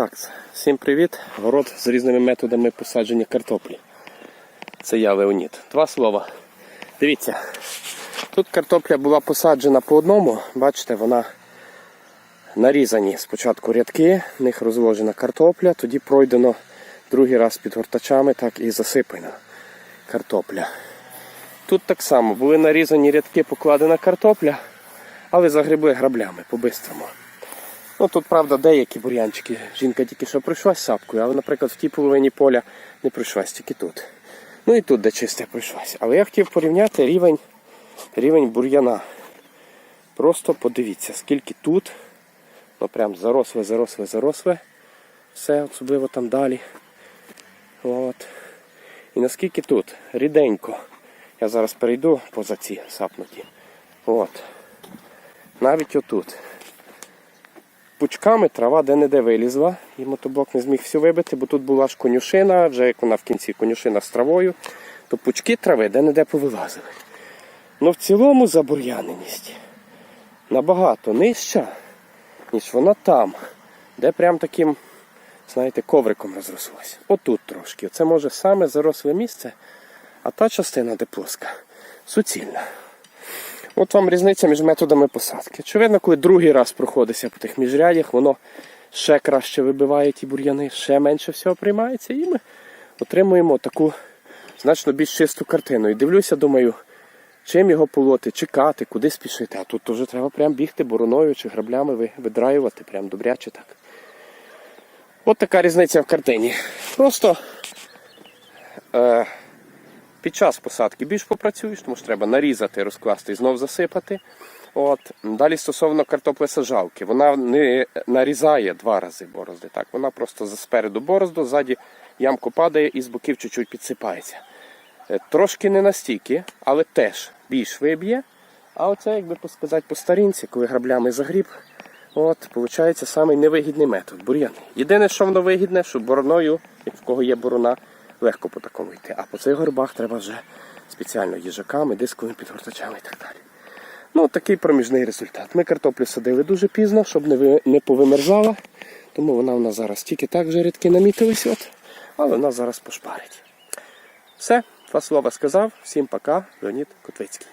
Так, всім привіт. Город з різними методами посадження картоплі. Це я Леонід. Два слова. Дивіться, тут картопля була посаджена по одному, бачите, вона нарізані спочатку рядки, в них розложена картопля, тоді пройдено другий раз під гортачами, так і засипана картопля. Тут так само були нарізані рядки, покладена картопля, але загребли граблями по-бистрому. Ну тут, правда, деякі бур'янчики. Жінка тільки що пройшлась сапкою, але, наприклад, в тій половині поля не пройшлась, тільки тут. Ну і тут, де чисте пройшлась. Але я хотів порівняти рівень, рівень бур'яна. Просто подивіться, скільки тут. Ну прям заросле, заросле, заросле. Все, особливо там далі. От. І наскільки тут ріденько. Я зараз перейду поза ці сапнуті. От. Навіть отут пучками трава де-не-де вилізла, і мотоблок не зміг все вибити, бо тут була ж конюшина, вже як вона в кінці конюшина з травою, то пучки трави де-не-де повилазили. Ну в цілому забур'яненість набагато нижча, ніж вона там, де прям таким, знаєте, ковриком розрослося. Отут трошки. Це може саме заросле місце, а та частина, де плоска, суцільна. От вам різниця між методами посадки. Очевидно, коли другий раз проходиться по тих міжрядях, воно ще краще вибиває ті бур'яни, ще менше всього приймається, і ми отримуємо таку значно більш чисту картину. І дивлюся, думаю, чим його полоти, чекати, куди спішити. А тут вже треба прям бігти бороною чи граблями видраювати, прям добряче так. От така різниця в картині. Просто е, під час посадки більш попрацюєш, тому що треба нарізати, розкласти і знов засипати. От. Далі стосовно картоплесаджалки, вона не нарізає два рази борозди. Так, вона просто спереду борозду, ззаді ямку падає і з боків чуть-чуть підсипається. Е, Трошки не настільки, але теж більш виб'є. А оце, як би сказати, по старінці, коли граблями загріб, от, виходить самий невигідний метод бур'яни. Єдине, що воно вигідне, що бороною, як в кого є борона, легко по такому йти. А по цих горбах треба вже спеціально їжаками, дисковими підгортачами і так далі. Ну, такий проміжний результат. Ми картоплю садили дуже пізно, щоб не, не повимерзала. Тому вона у нас зараз тільки так вже рідки намітились, от, але вона зараз пошпарить. Все, два слова сказав. Всім пока, Леонід Котвицький.